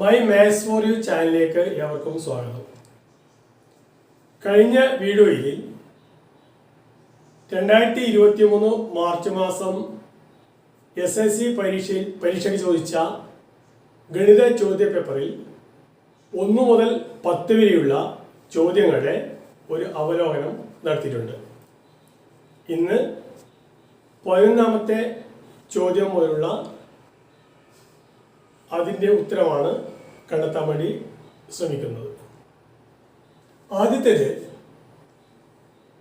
My maths for you ചാനലിലേക്ക് ഏവർക്കും സ്വാഗതം. കഴിഞ്ഞ വീഡിയോയിൽ രണ്ടായിരത്തി ഇരുപത്തി മൂന്ന് മാർച്ച് മാസം എസ് എസ് സി പരീക്ഷയിൽ പരീക്ഷയ്ക്ക് ചോദിച്ച ഗണിത ചോദ്യ പേപ്പറിൽ ഒന്ന് മുതൽ പത്ത് വരെയുള്ള ചോദ്യങ്ങളുടെ ഒരു അവലോകനം നടത്തിയിട്ടുണ്ട്. ഇന്ന് പതിനൊന്നാമത്തെ ചോദ്യം മുതലുള്ള അതിന്റെ ഉത്തരമാണ് കണ്ടെത്താൻ വേണ്ടി ശ്രമിക്കുന്നത്. ആദ്യത്തേത്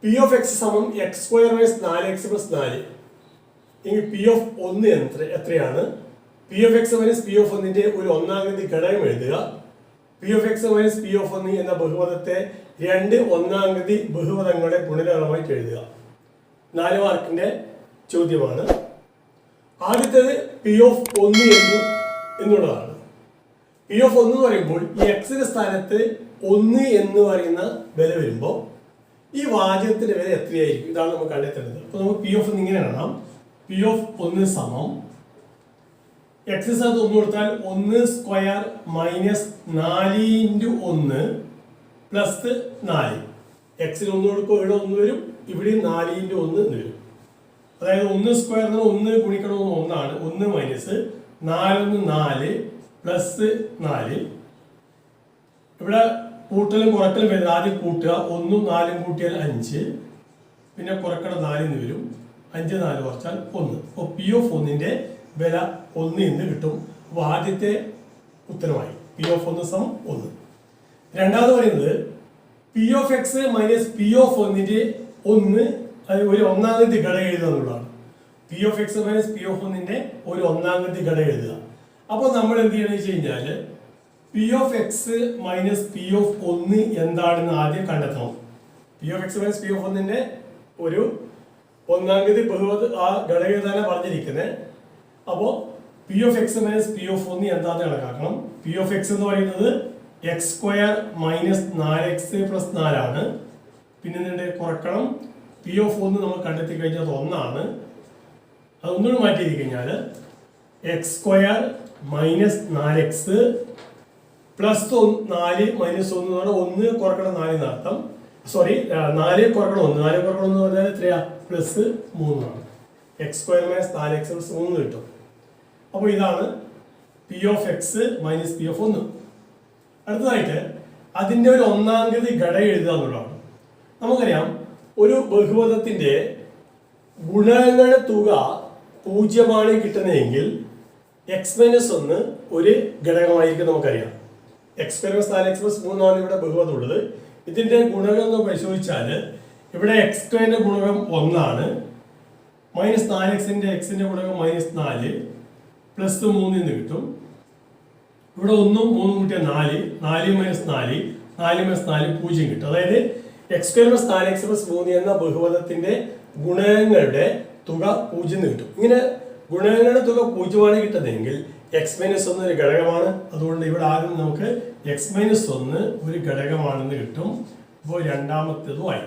പി ഓഫ് എക്സ് സമം എക്സ് സ്ക്വയർ മൈനസ് നാല് എക്സ് പ്ലസ് നാല്. എങ്കിൽ പി ഓഫ് ഒന്ന് എത്ര എത്രയാണ്? P of X minus P of ഒന്നിന്റെ ഒരു ഒന്നാംഗതി ഘടകം എഴുതുക. P of X minus P of ഒന്ന് എന്ന ബഹുപദത്തെ രണ്ട് ഒന്നാംഗതി ബഹുപദങ്ങളുടെ ഗുണനങ്ങളായിട്ട് എഴുതുക. നാല് മാർക്കിന്റെ ചോദ്യമാണ്. ആദ്യത്തേത് പി ഓഫ് ഒന്ന് എന്ന് എന്നുള്ളതാണ് പി ഓഫ് ഒന്ന് പറയുമ്പോൾ ഈ എക്സിന്റെ സ്ഥാനത്ത് ഒന്ന് എന്ന് പറയുന്ന വില വരുമ്പോൾ ഈ വാചകത്തിന്റെ വില എത്രയായിരിക്കും? ഇതാണ് നമുക്ക് കണ്ടെത്തേണ്ടത്. അപ്പൊ നമുക്ക് പി ഓഫ് ഇങ്ങനെ കാണാം പി ഓഫ് ഒന്ന് സമം എക്സ് സ്ഥാനത്ത് ഒന്ന് കൊടുത്താൽ ഒന്ന് സ്ക്വയർ മൈനസ് നാല് ഇന്റു ഒന്ന് പ്ലസ് നാല്. എക്സിന് ഒന്ന് കൊടുക്കുമ്പോൾ ഇവിടെ ഒന്ന് വരും ഇവിടെ നാല് ഇന്റു ഒന്ന് വരും. അതായത് ഒന്ന് സ്ക്വയർ എന്ന് ഒന്ന് ഗുണിക്കണമെന്ന് ഒന്നാണ്. ഒന്ന് മൈനസ് നാലൊന്ന് നാല് പ്ലസ് നാല്. ഇവിടെ കൂട്ടലും കുറക്കലും വരുന്നത് ആദ്യം കൂട്ടുക. ഒന്നും നാലും കൂട്ടിയാൽ അഞ്ച്. പിന്നെ കുറക്കണം നാലിന്ന് വരും. അഞ്ച് നാല് കുറച്ചാൽ ഒന്ന്. അപ്പോൾ പി ഓഫ് ഒന്നിന്റെ വില ഒന്ന് എന്ന് കിട്ടും. അപ്പോൾ ആദ്യത്തെ ഉത്തരമായി പി ഓഫ് ഒന്ന് സമം ഒന്ന്. രണ്ടാമത് പറയുന്നത് p of x minus p of ഒന്നിന്റെ ഒന്ന് ഒരു ഒന്നാമത്തെ ഘടകം എഴുതുക എന്നുള്ളതാണ്. P of x minus p of ഒന്നിന്റെ ഒരു ഒന്നാമത്തെ ഘടകം എഴുതുക അപ്പോൾ നമ്മൾ എന്ത് ചെയ്യണമെന്ന് വെച്ച് കഴിഞ്ഞാൽ p of x minus p of ഒന്ന് എന്താണെന്ന് ആദ്യം കണ്ടെത്തണം p of x minus p of ഒന്നിന്റെ ഒരു ഒന്നാംഗതി ബഹുമത് ആ ഘടകം തന്നെ പറഞ്ഞിരിക്കുന്നത് അപ്പോൾ p of x minus p of ഒന്ന് എന്താണെന്ന് കണക്കാക്കണം പി ഓഫ് എക്സ് എന്ന് പറയുന്നത് എക്സ് സ്ക്വയർ മൈനസ് നാല് എക്സ് പ്ലസ് നാലാണ് പിന്നെ കുറക്കണം പി ഓഫ് ഒന്ന് നമ്മൾ കണ്ടെത്തി കഴിഞ്ഞാൽ അത് ഒന്നാണ് അത് ഒന്നുകൂടി മാറ്റി കഴിഞ്ഞാൽ എക്സ് സ്ക്വയർ മൈനസ് നാല് എക്സ് പ്ലസ് നാല് മൈനസ് ഒന്ന് എന്ന് പറഞ്ഞാൽ ഒന്ന് കുറക്കണം നാല് അർത്ഥം സോറി നാല് കുറക്കണം ഒന്ന്. നാല് കുറക്കണം എന്ന് പറഞ്ഞാൽ എത്രയാ? പ്ലസ് മൂന്നാണ്. എക്സ് സ്ക്വയർ മൈനസ് നാല് എക്സ് പ്ലസ് മൂന്ന് കിട്ടും. അപ്പോൾ ഇതാണ് p of x minus p of ഒന്ന്. അടുത്തതായിട്ട് അതിന്റെ ഒരു ഒന്നാംഗതി ഘടകം എഴുതുക എന്നുള്ളതാണ്. നമുക്കറിയാം ഒരു ബഹുപദത്തിന്റെ ഗുണങ്ങളുടെ തുക പൂജ്യമാണ് കിട്ടുന്നതെങ്കിൽ എക്സ് മൈനസ് ഒന്ന് ഒരു ഘടകമായിരിക്കും നമുക്കറിയാം. എക്സ് മൈനസ് നാല് എക്സ് പ്ലസ് മൂന്നാണ് ഇവിടെ ബഹുപദം ഉള്ളത് ഇതിന്റെ ഗുണകം എന്ന് പരിശോധിച്ചാൽ ഇവിടെ എക്സ് സ്ക്വയറിന്റെ ഗുണകം ഒന്നാണ്. മൈനസ് നാല് എക്സിന്റെ എക്സിന്റെ ഗുണകം മൈനസ് നാല് പ്ലസ് മൂന്നിൽ നിന്ന് കിട്ടും. ഇവിടെ ഒന്നും മൂന്നും കൂട്ടിയാൽ നാല്. നാല് മൈനസ് നാല്. നാല് മൈനസ് നാല് പൂജ്യം കിട്ടും. അതായത് എക്സ് സ്ക്വയർ പ്ലസ് നാല് എക്സ് പ്ലസ് മൂന്ന് എന്ന ബഹുപദത്തിന്റെ ഗുണകങ്ങളുടെ തുക പൂജ്യം എന്ന് കിട്ടും. ഇങ്ങനെ ഗുണകങ്ങളുടെ തുക പൂജ്യമാണ് കിട്ടുന്നതെങ്കിൽ എക്സ് മൈനസ് ഒന്ന് ഒരു ഘടകമാണ്. അതുകൊണ്ട് ഇവിടെ ആദ്യം നമുക്ക് എക്സ് മൈനസ് ഒന്ന് ഒരു ഘടകമാണെന്ന് കിട്ടും. അപ്പോൾ രണ്ടാമത്തേതുമായി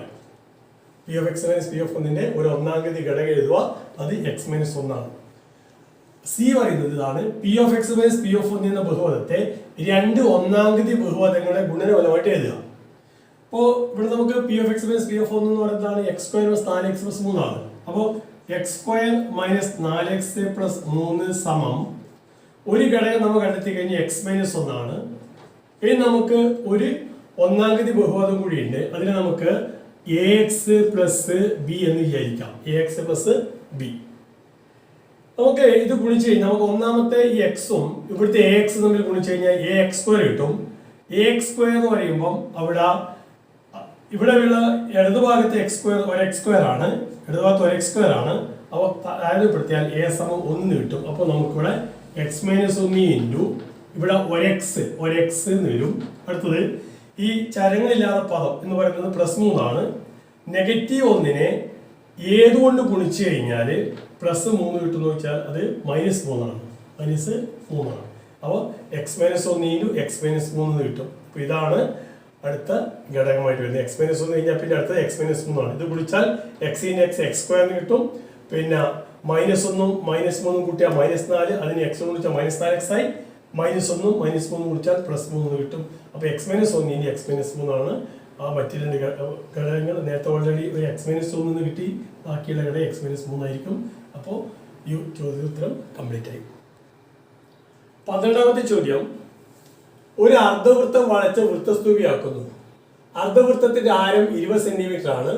p f x minus p f ഒന്നിന്റെ ഒരു ഒന്നാംഗതി ഘടകം എഴുതുക. അത് എക്സ് മൈനസ് ഒന്നാണ്. സി പറയുന്നത് ഇതാണ്. P of x minus p of ഒന്ന് എന്ന ബഹുപദത്തെ രണ്ട് ഒന്നാംഗതി ബഹുപദങ്ങളുടെ ഗുണനഫലമായിട്ട് എഴുതുക. അപ്പോൾ ഇവിടെ നമുക്ക് p of x minus p of ഒന്ന് എന്ന് പറയുന്നതാണ് എക്സ് സ്ക്വയർ പ്ലസ് നാല് എക്സ് പ്ലസ് മൂന്നാണ്. അപ്പോൾ എക്സ് സ്ക്വയർ മൈനസ് നാല് എക്സ് പ്ലസ് മൂന്ന് സമം. ഒരു ഘടകം നമ്മൾ കണ്ടെത്തി കഴിഞ്ഞാൽ എക്സ് മൈനസ് ഒന്നാണ്. ഇനി നമുക്ക് ഒരു ഒന്നാംഗതി കൂടി കൂടിയുണ്ട്. അതിനെ നമുക്ക് എ എക്സ് പ്ലസ് ബി എന്ന് വിചാരിക്കാം. എ എക്സ് പ്ലസ് ബി നമുക്ക് ഇത് ഗുണിച്ച് കഴിഞ്ഞാൽ നമുക്ക് ഒന്നാമത്തെ ഈ എക്സും ഇവിടുത്തെ എ എക്സ് തമ്മിൽ ഗുണിച്ച് കഴിഞ്ഞാൽ എ എക്സ് സ്ക്വയർ കിട്ടും. എ എക്സ് സ്ക്വയർ എന്ന് പറയുമ്പം അവിടെ ഇവിടെ ഇടതുഭാഗത്ത് എക്സ് സ്ക്വയർ ഒരു എക്സ് സ്ക്വയർ ആണ്. ഇടതുഭാഗത്ത് ഒരു എക്സ് സ്ക്വയർ ആണ്. അപ്പോൾ താരതമ്യപ്പെടുത്തിയാൽ എ സമം ഒന്ന് കിട്ടും. അപ്പോൾ നമുക്കിവിടെ എക്സ് മൈനസ് ഒന്ന് ഇന്റു ഇവിടെ ഒരു എക്സ് ഒരു എക്സ് എന്ന് വരും. അടുത്തത് ഈ ചരങ്ങളില്ലാത്ത പദം എന്ന് പറയുന്നത് പ്ലസ് മൂന്നാണ് നെഗറ്റീവ് ഒന്നിനെ ഏതുകൊണ്ട് ഗുണിച്ചു കഴിഞ്ഞാൽ പ്ലസ് മൂന്ന് കിട്ടുമെന്ന് വെച്ചാൽ അത് മൈനസ് മൂന്നാണ്. മൈനസ് മൂന്നാണ്. അപ്പോൾ എക്സ് മൈനസ് ഒന്ന് ഇന്റു എക്സ് മൈനസ് മൂന്ന് കിട്ടും. അപ്പോൾ ഇതാണ് അടുത്ത ഘടകമായിട്ട് വരുന്നത്. എക്സ് മൈനസ് ഒന്ന് കഴിഞ്ഞാൽ പിന്നെ അടുത്ത എക്സ് മൈനസ് മൂന്നാണ് ഇത് വിളിച്ചാൽ x in x x square കിട്ടും. പിന്നെ മൈനസ് ഒന്നും മൈനസ് മൂന്നും കൂട്ടിയാൽ മൈനസ് നാല്. അതിന് എക്സ് ഒന്ന് വിളിച്ചാൽ മൈനസ് നാല് എക്സ് ആയി. മൈനസ് ഒന്നും മൈനസ് മൂന്ന് കുടിച്ചാൽ പ്ലസ് മൂന്ന് കിട്ടും. അപ്പോൾ എക്സ് മൈനസ് ഒന്ന് ഇനി എക്സ് മൈനസ് മൂന്നാണ് ആ മറ്റു രണ്ട് ഘടകങ്ങൾ നേരത്തെ ഓൾറെഡി ഒരു എക്സ് മൈനസ് ഒന്ന് കിട്ടി. ബാക്കിയുള്ള ഘടകം എക്സ് മൈനസ് മൂന്നായിരിക്കും അപ്പോൾ ഈ ചോദ്യോത്തരം കംപ്ലീറ്റ് ആയി. പന്ത്രണ്ടാമത്തെ ചോദ്യം. ഒരു അർദ്ധവൃത്തം വളച്ച് വൃത്തസ്തൂപിയാക്കുന്നു. അർദ്ധവൃത്തത്തിന്റെ ആരം ഇരുപത് സെന്റിമീറ്റർ ആണ്.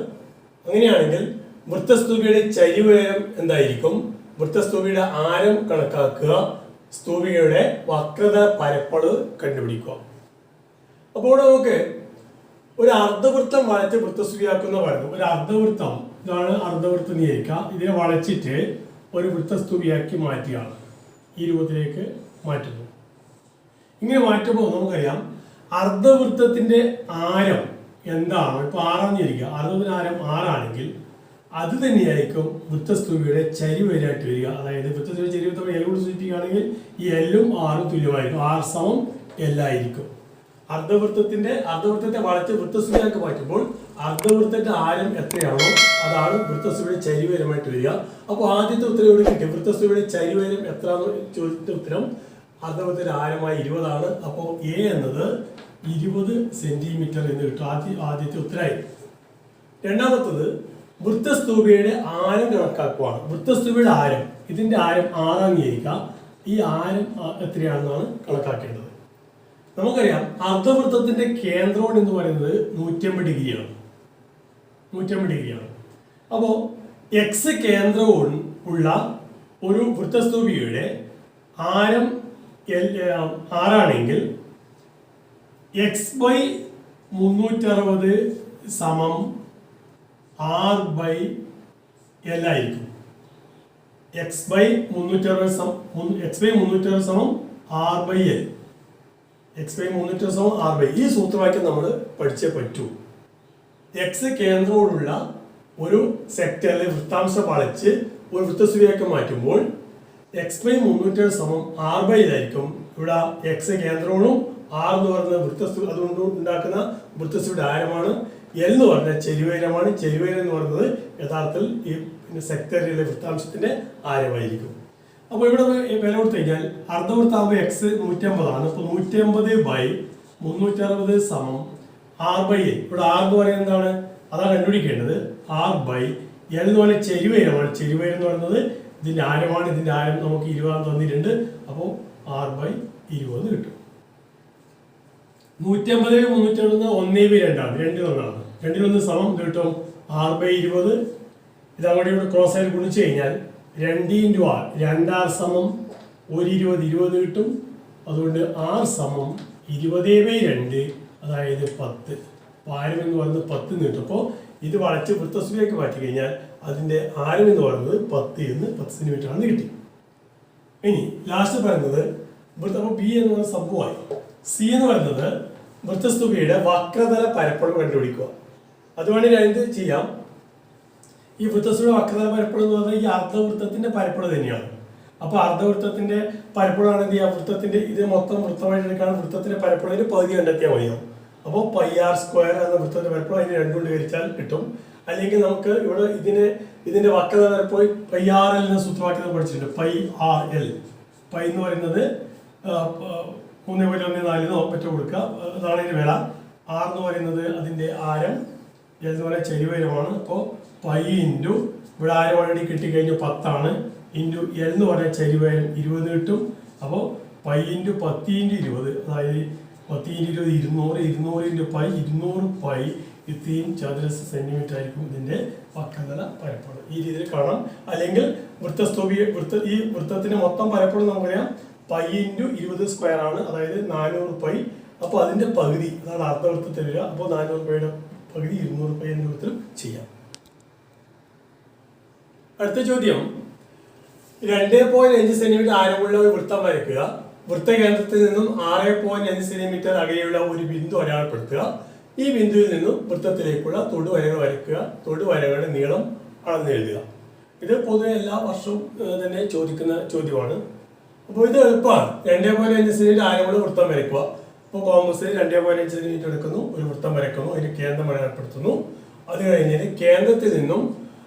അങ്ങനെയാണെങ്കിൽ വൃത്തസ്തൂപിയുടെ ചരിവുയരം എന്തായിരിക്കും? വൃത്തസ്തൂപിയുടെ ആരം കണക്കാക്കുക സ്തൂപികയുടെ വക്രത പരപ്പളവ് കണ്ടുപിടിക്കുക. അപ്പോൾ നമുക്ക് ഒരു അർദ്ധവൃത്തം വളച്ച് വൃത്തസ്തുതിയാക്കുന്ന പറഞ്ഞു ഒരു അർദ്ധവൃത്തം ഇതാണ് അർദ്ധവൃത്തം വിചാരിക്കുക. ഇതിനെ വളച്ചിട്ട് ഒരു വൃത്തസ്തുതിയാക്കി മാറ്റുകയാണ് ഈ രൂപത്തിലേക്ക് മാറ്റുന്നു. ഇങ്ങനെ മാറ്റുമ്പോൾ നമുക്കറിയാം അർദ്ധവൃത്തത്തിന്റെ ആരം എന്താണ്? ഇപ്പൊ ആറാന്ന് വിചാരിക്കുക അർദ്ധവൃത്തിന്റെ ആരം ആറാണെങ്കിൽ അത് തന്നെയായിരിക്കും വൃത്തസ്തൂപിയുടെ ചരിവരായിട്ട് വരിക. അതായത് വൃത്തസ്തുവിയുടെ ചരിവ് തമ്മിൽ എൽ സൂചിപ്പിക്കുകയാണെങ്കിൽ ഈ എല്ലും ആറും തുല്യമായിരിക്കും. ആർ സമം എല്ലായിരിക്കും അർദ്ധവൃത്തത്തിന്റെ അർദ്ധവൃത്തത്തെ വളച്ച് വൃത്തസ്തുതിയാക്കി മാറ്റുമ്പോൾ അർദ്ധവൃത്തത്തിന്റെ ആരം എത്രയാണോ അതാണ് വൃത്തസ്തുതിയുടെ ചരിവരമായിട്ട് വരിക. അപ്പോൾ ആദ്യത്തെ ഉത്തരം ഇവിടെ കിട്ടി? വൃത്തസ്തുതിയുടെ ചരിവരം എത്ര ചോദിച്ച ഉത്തരം അർദ്ധവൃത്തത്തിന്റെ ആരമായി ഇരുപതാണ്. അപ്പോൾ എ എന്നത് ഇരുപത് സെന്റിമീറ്റർ എന്ന് കിട്ടും. ആദ്യ ആദ്യത്തെ ഉത്തരായി. രണ്ടാമത്തത് വൃത്തസ്തൂപയുടെ ആരം കണക്കാക്കുവാണ്. വൃത്തസ്തൂപയുടെ ആരം ഇതിന്റെ ആരം ആറാം വിചാരിക്കാം ഈ ആരം എത്രയാണെന്നാണ് കണക്കാക്കേണ്ടത്. നമുക്കറിയാം അർദ്ധവൃത്തത്തിന്റെ കേന്ദ്രം എന്ന് പറയുന്നത് നൂറ്റമ്പത് ഡിഗ്രിയാണ്. നൂറ്റമ്പത് ഡിഗ്രിയാണ്. അപ്പോൾ എക്സ് കേന്ദ്രവും ഉള്ള ഒരു വൃത്തസ്തൂപിയുടെ ആരം ആറാണെങ്കിൽ എക്സ് ബൈ മുന്നൂറ്ററുപത് സമം ആർ ബൈ എൽ ആയിരിക്കും. എക്സ് ബൈ മുന്നൂറ്ററുപത് സമം എക്സ് ബൈ മുന്നൂറ്ററുപത് സമം r by l. X by മുന്നൂറ്ററുപത് സമം ആർ ബൈ ഈ സൂത്രവാക്യം നമ്മൾ പഠിച്ചേ പറ്റൂ. എക്സ് കേന്ദ്രത്തോടുള്ള ഒരു സെക്ടറിലെ വൃത്താംശം വളച്ച് ഒരു വൃത്തസ്തുതിയാക്കി മാറ്റുമ്പോൾ എക്സ് ബൈ മുന്നൂറ്റി സമം ആർ ബൈ ഇതായിരിക്കും. ഇവിടെ എക്സ് കേന്ദ്രവും ആർ എന്ന് പറയുന്ന വൃത്തസ്തു അതുകൊണ്ട് ഉണ്ടാക്കുന്ന വൃത്തസ്തുയുടെ ആരമാണ്? എൽ എന്ന് പറഞ്ഞ ചെരുവേരമാണ് ചെരുവേര എന്ന് പറയുന്നത് യഥാർത്ഥത്തിൽ ഈ പിന്നെ സെക്ടറിയിലെ വൃത്താംശത്തിന്റെ ആരമായിരിക്കും. അപ്പോൾ ഇവിടെ വില കൊടുത്തു കഴിഞ്ഞാൽ അർദ്ധവൃത്താകുമ്പോൾ എക്സ് നൂറ്റമ്പതാണ്. അപ്പോൾ നൂറ്റമ്പത് ബൈ മുന്നൂറ്ററുപത് സമം ആർ ബൈ എൽ ഇവിടെ ആർ എന്ന് പറയുന്നത് എന്താണ്? അതാണ് കണ്ടുപിടിക്കേണ്ടത്. ആർ ബൈ എൽ എന്ന് പറഞ്ഞ ചെരുവേരമാണ് ചെരുവയരം എന്ന് പറയുന്നത് ഇതിന്റെ ആരമാണ്? ഇതിന്റെ ആരം നമുക്ക് ഇരുപതാം തന്നിട്ടുണ്ട് അപ്പോൾ ആർ ബൈ ഇരുപത് കിട്ടും. നൂറ്റമ്പത് മുന്നൂറ്റമ്പത് ഒന്നേ ബൈ രണ്ടാണ് രണ്ടിലൊന്നാണ് രണ്ടിലൊന്ന് സമം ഇത് കിട്ടും ആർ ബൈ ഇരുപത്. ഇതങ്ങോട്ട് ഇവിടെ ക്രോസ് ആയിട്ട് ഗുണിച്ചു കഴിഞ്ഞാൽ രണ്ട് ഇന്റു ആർ രണ്ടാർ സമം ഒരു ഇരുപത് ഇരുപത് കിട്ടും. അതുകൊണ്ട് ആർ സമം ഇരുപതേ ബൈ രണ്ട് അതായത് പത്ത്. ആരം എന്ന് പറയുന്നത് പത്ത് കിട്ടും. അപ്പോൾ ഇത് വളച്ച് വൃത്തസ്തുതിലേക്ക് മാറ്റി കഴിഞ്ഞാൽ അതിന്റെ ആരം എന്ന് പറയുന്നത് പത്ത് എന്ന് പത്ത് സെന്റിമീറ്റർ ആണ് കിട്ടി. ഇനി ലാസ്റ്റ് പറയുന്നത് ഇവിടുത്തെ അപ്പോൾ ബി എന്ന് പറയുന്ന സംഭവമായി. സി എന്ന് പറയുന്നത് വൃത്തസ്തുകയുടെ വക്രതല പരപ്പളം കണ്ടുപിടിക്കുക. ഞാൻ എന്ത് ചെയ്യാം? ഈ വൃത്തസ്തുതിയുടെ വക്രതല പരപ്പളം എന്ന് പറഞ്ഞാൽ ഈ അർദ്ധവൃത്തത്തിന്റെ പരപ്പളം തന്നെയാണ്. അപ്പൊ അർദ്ധവൃത്തത്തിന്റെ പരപ്പളമാണ് എന്ത് ചെയ്യുക വൃത്തത്തിന്റെ ഇത് മൊത്തം വൃത്തമായിട്ട് എടുക്കാൻ വൃത്തത്തിന്റെ പരപ്പളവിന് പകുതി കണ്ടെത്തിയാൽ മതിയാവും. അപ്പോൾ പൈ ആർ സ്ക്വയർ എന്ന വൃത്തത്തിന്റെ വരപ്പ് അതിന് രണ്ടുകൊണ്ട് കൊണ്ട് ഹരിച്ചാൽ കിട്ടും. അല്ലെങ്കിൽ നമുക്ക് ഇവിടെ ഇതിന് ഇതിന്റെ വക്രത വരപ്പോയി പൈ ആർ എൽ എന്ന സൂത്രവാക്യം പഠിച്ചിട്ടുണ്ട്. പൈ ആർ എൽ പൈ എന്ന് പറയുന്നത് മൂന്ന് പോയിന്റ് ഒന്ന് നാല് മറ്റോ കൊടുക്കുക. അതാണ് ഇതിന്റെ വില. ആർ എന്ന് പറയുന്നത് അതിന്റെ ആരം. എന്ന് പറയുന്നത് ചെരിവരമാണ് അപ്പോൾ പൈ ഇന്റു ഇവിടെ ആരം ഓൾറെഡി കിട്ടിക്കഴിഞ്ഞു പത്താണ്. ഇന്റു എൽ എന്ന് പറയുന്ന ചെരിവരം ഇരുപത് കിട്ടും. അപ്പോൾ പൈ ഇന്റു പത്ത് ഇന്റു ഇരുപത്. അതായത് പത്ത് ഇരുപത് ഇരുന്നൂറ് ഇരുന്നൂറിന്റെ പൈ ഇരുന്നൂറ് പൈ ഇത്രയും ചതുരശ്ര സെന്റിമീറ്റർ ആയിരിക്കും ഇതിന്റെ വക്രതല പരപ്പളം ഈ രീതിയിൽ കാണാം. അല്ലെങ്കിൽ വൃത്തസ്തൂപി വൃത്ത ഈ വൃത്തത്തിന്റെ മൊത്തം പരപ്പളം നമുക്കറിയാം. പൈ ഇന്റു ഇരുപത് സ്ക്വയർ ആണ്. അതായത് നാനൂറ് പൈ. അപ്പോൾ അതിന്റെ പകുതി അതാണ് അർദ്ധവൃത്തത്തിൽ വരിക. അപ്പോൾ നാനൂറ് പൈയുടെ പകുതി ഇരുന്നൂറ് പൈ എന്ന രൂപത്തിൽ ചെയ്യാം. അടുത്ത ചോദ്യം. രണ്ട് പോയിന്റ് അഞ്ച് സെന്റിമീറ്റർ ആരമുള്ള ഒരു വൃത്തം വരയ്ക്കുക. വൃത്തകേന്ദ്രത്തിൽ നിന്നും ആറ് പോയിന്റ് അഞ്ച് സെന്റിമീറ്റർ അകലെയുള്ള ഒരു ബിന്ദു അടയാളപ്പെടുത്തുക. ഈ ബിന്ദുവിൽ നിന്നും വൃത്തത്തിലേക്കുള്ള തൊടുവരകൾ വരയ്ക്കുക. തൊടുവരകളുടെ നീളം അളന്നെഴുതുക ഇത് പൊതുവെ എല്ലാ വർഷവും തന്നെ ചോദിക്കുന്ന ചോദ്യമാണ്. അപ്പോൾ ഇത് എളുപ്പമാണ്. രണ്ടേ പോയിന്റ് അഞ്ച് സെന്റിമീറ്റർ ആരമുള്ള വൃത്തം വരയ്ക്കുക. അപ്പോൾ കോമസിൽ രണ്ടേ പോയിന്റ് അഞ്ച് സെന്റിമീറ്റർ എടുക്കുന്നു. ഒരു വൃത്തം വരയ്ക്കുന്നു. അതിന് കേന്ദ്രം അടയാളപ്പെടുത്തുന്നു. അത് കഴിഞ്ഞിട്ട് കേന്ദ്രത്തിൽ നിന്നും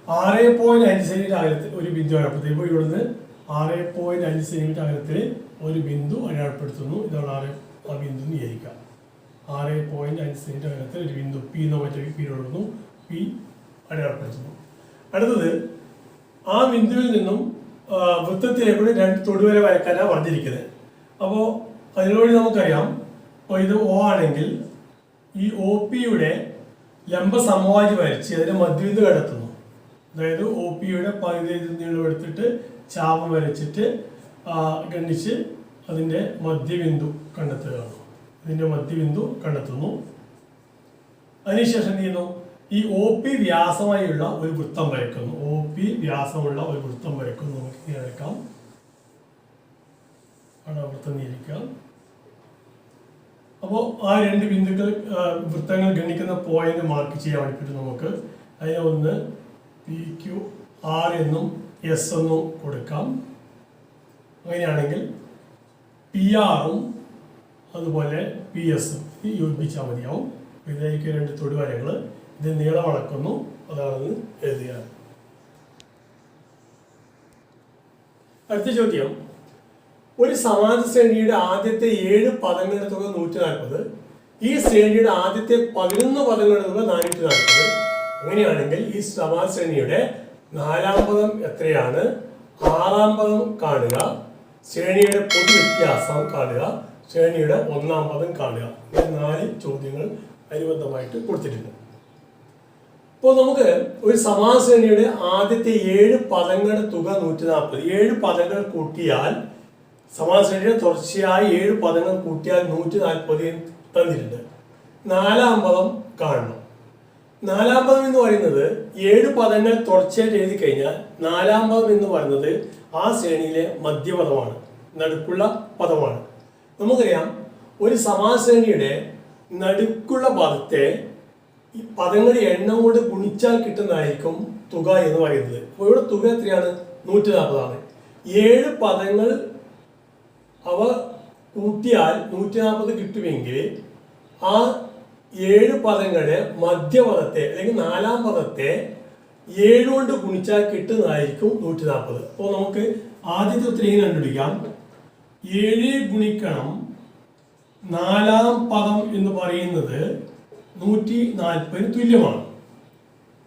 ആറ് പോയിന്റ് അഞ്ച് സെന്റിമീറ്റർ അകലത്തിൽ ഒരു ബിന്ദു അടയാളപ്പെടുത്തി ഇപ്പോൾ ഇവിടുന്ന് ആറ് പോയിന്റ് അഞ്ച് സെന്റിമീറ്റർ അകലത്തിൽ ഒരു ബിന്ദു അടയാളപ്പെടുത്തുന്നു ഇതാണ് ആറ് ആ ബിന്ദു എന്ന് വിചാരിക്കാം ആറ് പോയിന്റ് അഞ്ച് സെന്റ് അകലത്തിൽ ഒരു ബിന്ദു പി എന്ന മറ്റൊരു പി കൊടുക്കുന്നു പി അടയാളപ്പെടുത്തുന്നു. അടുത്തത് ആ ബിന്ദുവിൽ നിന്നും വൃത്തത്തിലേക്ക് രണ്ട് തൊടുവര വരക്കാനാണ് പറഞ്ഞിരിക്കുന്നത്. അപ്പോൾ അതിനുവേണ്ടി നമുക്കറിയാം. അപ്പോൾ ഇത് ഒ ആണെങ്കിൽ ഈ ഒ പിയുടെ ലംബ സമവാചി വരച്ച് അതിന് മധ്യബിന്ദു കടത്തുന്നു അതായത് ഒ പിയുടെ പകുതി നീളം എടുത്തിട്ട് ചാപം വരച്ചിട്ട് ഗണ്ണിച്ച് അതിന്റെ മധ്യബിന്ദു കണ്ടെത്തുകയാണ്. ഇതിന്റെ മധ്യബിന്ദു കണ്ടെത്തുന്നു. അതിനുശേഷം എന്ത് ചെയ്യുന്നു? ഈ ഒ പി വ്യാസമായുള്ള ഒരു വൃത്തം വരയ്ക്കുന്നു. ഒ പി വ്യാസമുള്ള ഒരു വൃത്തം വരയ്ക്കുന്നു. നമുക്ക് വരയ്ക്കാം. വൃത്തം നീരിക്കാം അപ്പോൾ ആ രണ്ട് ബിന്ദുക്കൾ വൃത്തങ്ങൾ ഗണിക്കുന്ന പോയിന്റ് മാർക്ക് ചെയ്യാൻ പറ്റും നമുക്ക് അതിനെ ഒന്ന് പി ക്യു ആർ എന്നും എസ് എന്നും കൊടുക്കാം. അങ്ങനെയാണെങ്കിൽ പി ആറും അതുപോലെ പി എസും യോജിപ്പിച്ചാൽ മതിയാവും. ഇതിലേക്ക് രണ്ട് തൊടുവരകൾ ഇത് നീളം അളക്കുന്നു. അതാണെന്ന് എഴുതുക അടുത്ത ചോദ്യം. ഒരു സമാന ശ്രേണിയുടെ ആദ്യത്തെ ഏഴ് പദങ്ങളുടെ തുക നൂറ്റി നാൽപ്പത് ഈ ശ്രേണിയുടെ ആദ്യത്തെ പതിനൊന്ന് പദങ്ങളുടെ തുക നാനൂറ്റി നാൽപ്പത് അങ്ങനെയാണെങ്കിൽ ഈ സമാന ശ്രേണിയുടെ നാലാം പദം എത്രയാണ്? ആറാം പദം കാണുക. ശ്രേണിയുടെ പൊതു വ്യത്യാസം കാണുക. ശ്രേണിയുടെ ഒന്നാം പദം കാണുക. ഈ നാല് ചോദ്യങ്ങൾ അനുബന്ധമായിട്ട് കൊടുത്തിട്ടുണ്ട്. ഇപ്പോൾ നമുക്ക് ഒരു സമാന ശ്രേണിയുടെ ആദ്യത്തെ ഏഴ് പദങ്ങളുടെ തുക നൂറ്റി നാൽപ്പത് ഏഴ് പദങ്ങൾ കൂട്ടിയാൽ സമാന ശ്രേണിയുടെ തുടർച്ചയായി ഏഴ് പദങ്ങൾ കൂട്ടിയാൽ നൂറ്റി നാൽപ്പത് തന്നിട്ടുണ്ട്. നാലാം പദം കാണണം. നാലാം പദം എന്ന് പറയുന്നത് ഏഴ് പദങ്ങൾ തുടർച്ചയായിട്ട് എഴുതി കഴിഞ്ഞാൽ നാലാം പദം എന്ന് പറയുന്നത് ആ ശ്രേണിയിലെ മധ്യപദമാണ് നടുക്കുള്ള പദമാണ്. നമുക്കറിയാം ഒരു സമാശ്രേണിയുടെ നടുക്കുള്ള പദത്തെ ഈ പദങ്ങളുടെ എണ്ണം കൊണ്ട് ഗുണിച്ചാൽ കിട്ടുന്നതായിരിക്കും തുക എന്ന് പറയുന്നത്. അപ്പോൾ ഇവിടെ തുക എത്രയാണ്? നൂറ്റി നാൽപ്പതാണ് ഏഴ് പദങ്ങൾ അവ കൂട്ടിയാൽ നൂറ്റി നാൽപ്പത് കിട്ടുമെങ്കിൽ ആ ഏഴ് പദങ്ങളുടെ മധ്യപദത്തെ അല്ലെങ്കിൽ നാലാം പദത്തെ ഏഴ് കൊണ്ട് ഗുണിച്ചാൽ കിട്ടുന്നതായിരിക്കും നൂറ്റി നാൽപ്പത് അപ്പോൾ നമുക്ക് ആദ്യത്തെ ഉത്തരം കണ്ടുപിടിക്കാം? ഏഴ് ഗുണിക്കണം നാലാം പദം എന്ന് പറയുന്നത് നൂറ്റി നാൽപ്പതിന് തുല്യമാണ്.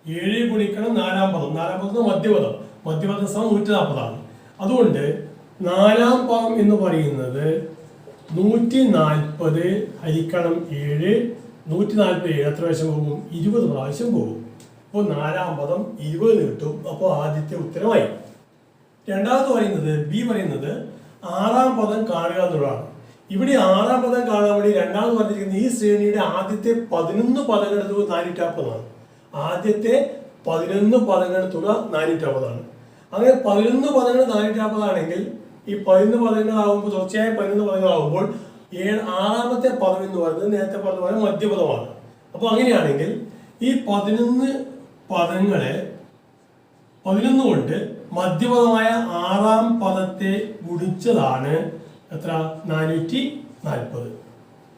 ഏഴ് ഗുണിക്കണം നാലാം പദം. നാലാം പദം മധ്യപദം. മധ്യപദം സമം നൂറ്റി നാൽപ്പതാണ് അതുകൊണ്ട് നാലാം പദം എന്ന് പറയുന്നത് നൂറ്റി നാൽപ്പത് ഹരിക്കണം ഏഴ്. നൂറ്റി നാൽപ്പത് ഏഴ്. എത്ര പ്രാവശ്യം പോകും? ഇരുപത് പ്രാവശ്യം പോകും. അപ്പോൾ നാലാം പദം ഇരുപത് കിട്ടും. അപ്പോൾ ആദ്യത്തെ ഉത്തരമായി. രണ്ടാമത് പറയുന്നത് ബി പറയുന്നത് ആറാം പദം കാണുക എന്നുള്ളതാണ്. ഇവിടെ ആറാം പദം കാണാൻ വേണ്ടി രണ്ടാമത് പറഞ്ഞിരിക്കുന്നത് ഈ ശ്രേണിയുടെ ആദ്യത്തെ പതിനൊന്ന് പദങ്ങളുടെ തുക നാനൂറ്റമ്പതാണ്. ആദ്യത്തെ പതിനൊന്ന് പദങ്ങളുടെ തുക നാനൂറ്റമ്പതാണ്. അങ്ങനെ പതിനൊന്ന് പദങ്ങൾ നാനൂറ്റാപ്പതാണെങ്കിൽ ഈ പതിനൊന്ന് പദങ്ങളാകുമ്പോൾ തുടർച്ചയായ പതിനൊന്ന് പദങ്ങളാകുമ്പോൾ ഏഴ് ആറാമത്തെ പദം എന്ന് പറയുന്നത് നേരത്തെ പറഞ്ഞ പോലെ മധ്യപദമാണ്. അപ്പോൾ അങ്ങനെയാണെങ്കിൽ ഈ പതിനൊന്ന് പദങ്ങളെ പതിനൊന്ന് കൊണ്ട് മധ്യപദമായ ആറാം പദത്തെ ഗുണിച്ചതാണ് എത്ര? നാനൂറ്റി നാൽപ്പത്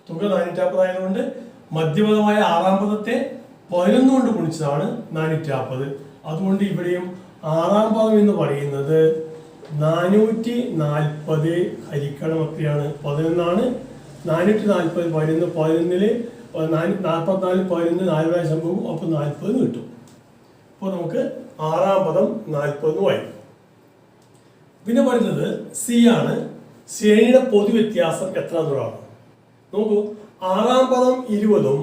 തുക നാനൂറ്റി നാൽപ്പത് ആയതുകൊണ്ട് മധ്യപദമായ ആറാം പദത്തെ പതിനൊന്ന് കൊണ്ട് ഗുണിച്ചതാണ് നാനൂറ്റി നാൽപ്പത് അതുകൊണ്ട് ഇവിടെയും ആറാം പദം എന്ന് പറയുന്നത് നാനൂറ്റി നാൽപ്പത് ഹരിക്കണം എത്രയാണ് പതിനൊന്നാണ് നാനൂറ്റി നാൽപ്പത് പതിനൊന്ന് പതിനൊന്നിൽ നാൽപ്പത്തിനാല് പതിനൊന്ന് നാല് പ്രാവശ്യം പോകും. നാൽപ്പത് കിട്ടും. അപ്പോൾ നമുക്ക് ആറാം പദം നാൽപ്പതുമായി പിന്നെ പറയുന്നത് സി ആണ്. ശ്രേണിയുടെ പൊതു വ്യത്യാസം എത്ര എന്നുള്ളതാണ് നോക്കൂ ആറാം പദം ഇരുപതും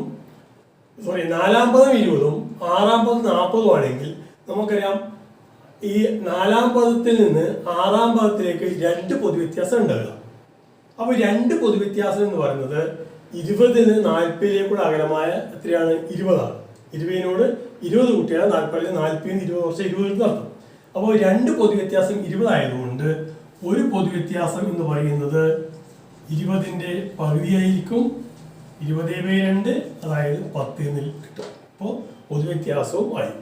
സോറി നാലാം പദം ഇരുപതും ആറാം പദം നാൽപ്പതും ആണെങ്കിൽ നമുക്കറിയാം ഈ നാലാം പദത്തിൽ നിന്ന് ആറാം പദത്തിലേക്ക് രണ്ട് പൊതുവ്യത്യാസം ഉണ്ടാകുക അപ്പോൾ രണ്ട് പൊതുവ്യത്യാസം എന്ന് പറയുന്നത് ഇരുപതിൽ നിന്ന് നാൽപ്പതിലേക്കുള്ള അകലമായ എത്രയാണ്? ഇരുപതാണ്. ഇരുപതിനോട് ഇരുപത് കുട്ടികളെ നാൽപ്പതിൽ നാൽപ്പതിൽ ഇരുപത് കുറച്ച് ഇരുപത് നടത്തും. അപ്പോൾ രണ്ട് പൊതുവ്യത്യാസം ഇരുപതായതുകൊണ്ട് ഒരു പൊതുവ്യത്യാസം എന്ന് പറയുന്നത് ഇരുപതിന്റെ പകുതിയായിരിക്കും ഇരുപത് ബൈ രണ്ട് അതായത് പത്ത് എന്നിൽ കിട്ടും. അപ്പോൾ പൊതുവ്യത്യാസവും ആയി.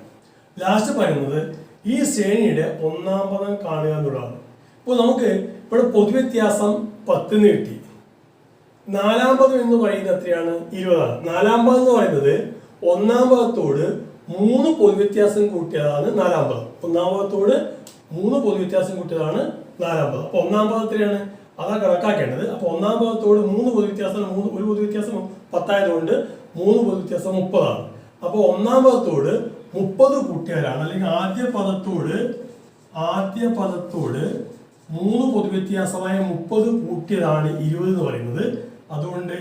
ലാസ്റ്റ് പറയുന്നത് ഈ ശ്രേണിയുടെ ഒന്നാം പദം കാണുക എന്നുള്ളതാണ്. അപ്പോൾ നമുക്ക് ഇവിടെ പൊതുവ്യത്യാസം പത്തിന് കിട്ടി. നാലാം പദം എന്ന് പറയുന്നത് എത്രയാണ്? ഇരുപതാണ്. നാലാം പദം എന്ന് പറയുന്നത് ഒന്നാം പദത്തോട് മൂന്ന് പൊതുവ്യത്യാസം കൂട്ടിയതാണ് നാലാം പദം. ഒന്നാം പദത്തോട് മൂന്ന് പൊതുവ്യത്യാസം കൂട്ടിയതാണ് നാലാം പദം. അപ്പൊ ഒന്നാം പദം എത്രയാണ്? അതാ കണക്കാക്കേണ്ടത്. അപ്പൊ ഒന്നാം പദത്തോട് മൂന്ന് പൊതു വ്യത്യാസം മൂന്ന് ഒരു പൊതു വ്യത്യാസം പത്തായതുകൊണ്ട് മൂന്ന് പൊതു വ്യത്യാസം മുപ്പതാണ്. അപ്പൊ ഒന്നാം പദത്തോട് മുപ്പത് കൂട്ടിയാലാണ് അല്ലെങ്കിൽ ആദ്യ പദത്തോട് ആദ്യ പദത്തോട് മൂന്ന് പൊതുവ്യത്യാസമായ മുപ്പത് കൂട്ടിയതാണ് ഇരുപത് എന്ന് പറയുന്നത്. അതുകൊണ്ട്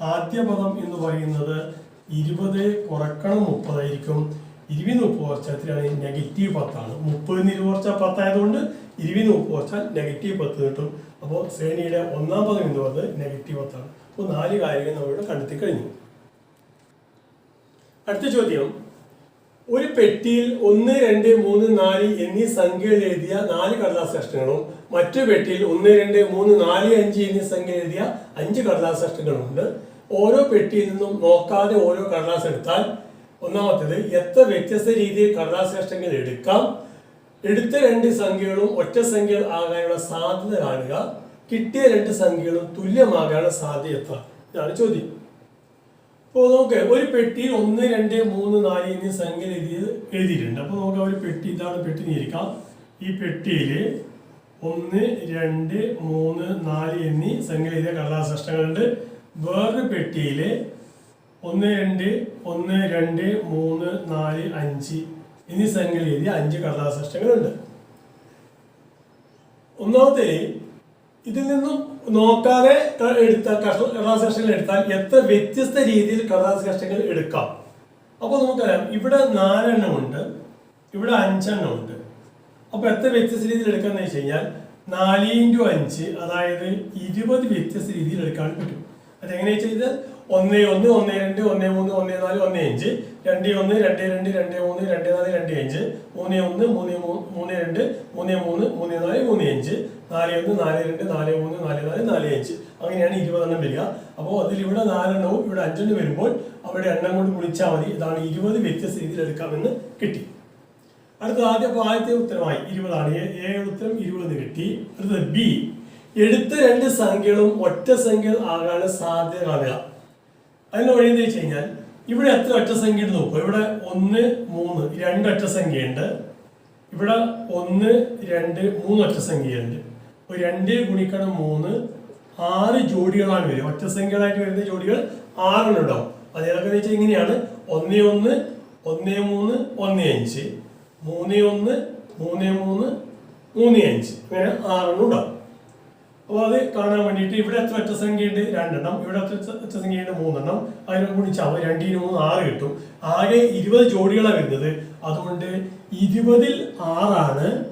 ആദ്യ പദം എന്ന് പറയുന്നത് ഇരുപത് കുറക്കണം മുപ്പതായിരിക്കും. ഇരുപത് മുപ്പത് കുറച്ചാൽ നെഗറ്റീവ് പത്താണ്. മുപ്പതിന് ഇരുപത് കുറച്ചാൽ പത്തായതുകൊണ്ട് ഇരുപത് മുപ്പത് കുറച്ചാൽ നെഗറ്റീവ് പത്ത് കിട്ടും. അപ്പോൾ ശ്രേണിയുടെ ഒന്നാം പദം എന്ന് പറയുന്നത് നെഗറ്റീവ് പത്താണ്. അപ്പോൾ നാല് കാര്യങ്ങൾ നമ്മളിവിടെ കണ്ടെത്തി കഴിഞ്ഞു. അടുത്ത ചോദ്യം. ഒരു പെട്ടിയിൽ ഒന്ന് രണ്ട് മൂന്ന് നാല് എന്നീ സംഖ്യകൾ എഴുതിയ നാല് കടലാസ് കഷ്ടങ്ങളും മറ്റു പെട്ടിയിൽ ഒന്ന് രണ്ട് മൂന്ന് നാല് അഞ്ച് എന്നീ സംഖ്യ എഴുതിയ അഞ്ച് കടലാസ് കഷ്ടങ്ങളുണ്ട് ഓരോ പെട്ടിയിൽ നിന്നും നോക്കാതെ ഓരോ കടലാസ് എടുത്താൽ ഒന്നാമത്തേത് എത്ര വ്യത്യസ്ത രീതിയിൽ കടലാസ് കഷ്ടങ്ങൾ എടുക്കാം. എടുത്ത രണ്ട് സംഖ്യകളും ഒറ്റ സംഖ്യ ആകാനുള്ള സാധ്യത കാണുക. കിട്ടിയ രണ്ട് സംഖ്യകളും തുല്യമാകാനുള്ള സാധ്യത എത്ര? ഇതാണ് ചോദ്യം. അപ്പോൾ നോക്ക് ഒരു പെട്ടിയിൽ ഒന്ന് രണ്ട് മൂന്ന് നാല് എന്നീ സംഖ്യ എഴുതി എഴുതിയിട്ടുണ്ട്. അപ്പോൾ നമുക്ക് ഒരു പെട്ടി ഇതാണ് പെട്ടി നീരിക്കാം. ഈ പെട്ടിയിൽ ഒന്ന് രണ്ട് മൂന്ന് നാല് എന്നീ സംഖ്യ എഴുതിയ കടലാസ് കഷ്ടങ്ങളുണ്ട് വേറൊരു പെട്ടിയിൽ ഒന്ന് രണ്ട് ഒന്ന് രണ്ട് മൂന്ന് നാല് അഞ്ച് എന്നീ സംഖ്യ എഴുതിയ അഞ്ച് കടലാസ് കഷ്ടങ്ങളുണ്ട് ഒന്നാമത്തെ ഇതിൽ നിന്നും നോക്കാതെ എടുത്ത കഷ്ട- കടലാസ് കഷ്ടങ്ങൾ എടുത്താൽ എത്ര വ്യത്യസ്ത രീതിയിൽ കടലാസ് കഷ്ടങ്ങൾ എടുക്കാം. അപ്പോൾ നമുക്കറിയാം ഇവിടെ നാലെണ്ണം ഉണ്ട് ഇവിടെ അഞ്ചെണ്ണം ഉണ്ട്. അപ്പോൾ എത്ര വ്യത്യസ്ത രീതിയിൽ എടുക്കാന്ന് വെച്ച് കഴിഞ്ഞാൽ നാല് ഇന്റു അഞ്ച് അതായത് ഇരുപത് വ്യത്യസ്ത രീതിയിൽ എടുക്കാൻ പറ്റും. അതെങ്ങനെ ചെയ്താൽ ഒന്ന് ഒന്ന് ഒന്ന് രണ്ട് ഒന്ന് മൂന്ന് ഒന്ന് നാല് ഒന്ന് അഞ്ച്. രണ്ട് ഒന്ന് രണ്ട് രണ്ട് രണ്ട് മൂന്ന് രണ്ട് നാല് രണ്ട് അഞ്ച്. മൂന്ന് ഒന്ന് മൂന്ന് മൂന്ന് രണ്ട് മൂന്ന് മൂന്ന് മൂന്ന് നാല് മൂന്ന് അഞ്ച്. നാല് ഒന്ന് നാല് രണ്ട് നാല് മൂന്ന് നാല് നാല് നാല് അഞ്ച്. അങ്ങനെയാണ് ഇരുപതെണ്ണം വരിക. അപ്പോൾ അതിൽ ഇവിടെ നാലെണ്ണവും ഇവിടെ അഞ്ചെണ്ണം വരുമ്പോൾ അവിടെ എണ്ണം കൊണ്ട് കുളിച്ചാൽ മതി. ഇതാണ് ഇരുപത് വ്യത്യസ്ത രീതിയിൽ എടുക്കാമെന്ന് കിട്ടി. അടുത്ത ആദ്യം അപ്പോൾ ആദ്യത്തെ ഉത്തരമായി ഇരുപതാണ്. ഏ ഉത്തരം ഇരുപത് കിട്ടി. അടുത്തത് ബി. എടുത്ത രണ്ട് സംഖ്യകളും ഒറ്റ സംഖ്യ ആകാനുള്ള സാധ്യത കാണുക. അതിന് വഴി എന്താ വെച്ച് കഴിഞ്ഞാൽ ഇവിടെ എത്ര ഒറ്റ സംഖ്യ ഉണ്ട് നോക്കുക ഇവിടെ ഒന്ന് മൂന്ന് രണ്ട് ഒറ്റ സംഖ്യ ഉണ്ട് ഇവിടെ ഒന്ന് രണ്ട് മൂന്ന് ഒറ്റ സംഖ്യയുണ്ട്. അപ്പോൾ രണ്ട് ഗുണിക്കണം മൂന്ന് ആറ് ജോഡികളാണ് വരിക. ഒറ്റ സംഖ്യകളായിട്ട് വരുന്ന ജോഡികൾ ആറെണ്ണം ഉണ്ടാവും. അതേതൊക്കെ വെച്ചാൽ ഇങ്ങനെയാണ്. ഒന്ന് ഒന്ന് ഒന്ന് മൂന്ന് ഒന്ന് അഞ്ച്. മൂന്ന് ഒന്ന് മൂന്ന് മൂന്ന് മൂന്ന് അഞ്ച്. അങ്ങനെ ആറെണ്ണം ഉണ്ടാവും. അപ്പോൾ അത് കാണാൻ വേണ്ടിയിട്ട് ഇവിടെ എത്ര ഒറ്റ സംഖ്യയുണ്ട്? രണ്ടെണ്ണം. ഇവിടെ എത്ര ഒറ്റ- സംഖ്യ സംഖ്യയുണ്ട്? മൂന്നെണ്ണം. അതിനെ ഗുണിച്ചാൽ രണ്ടിന് മൂന്ന് ആറ് കിട്ടും. ആകെ ഇരുപത് ജോഡികളാണ് വരുന്നത്. അതുകൊണ്ട് ഇരുപതിൽ ആറാണ്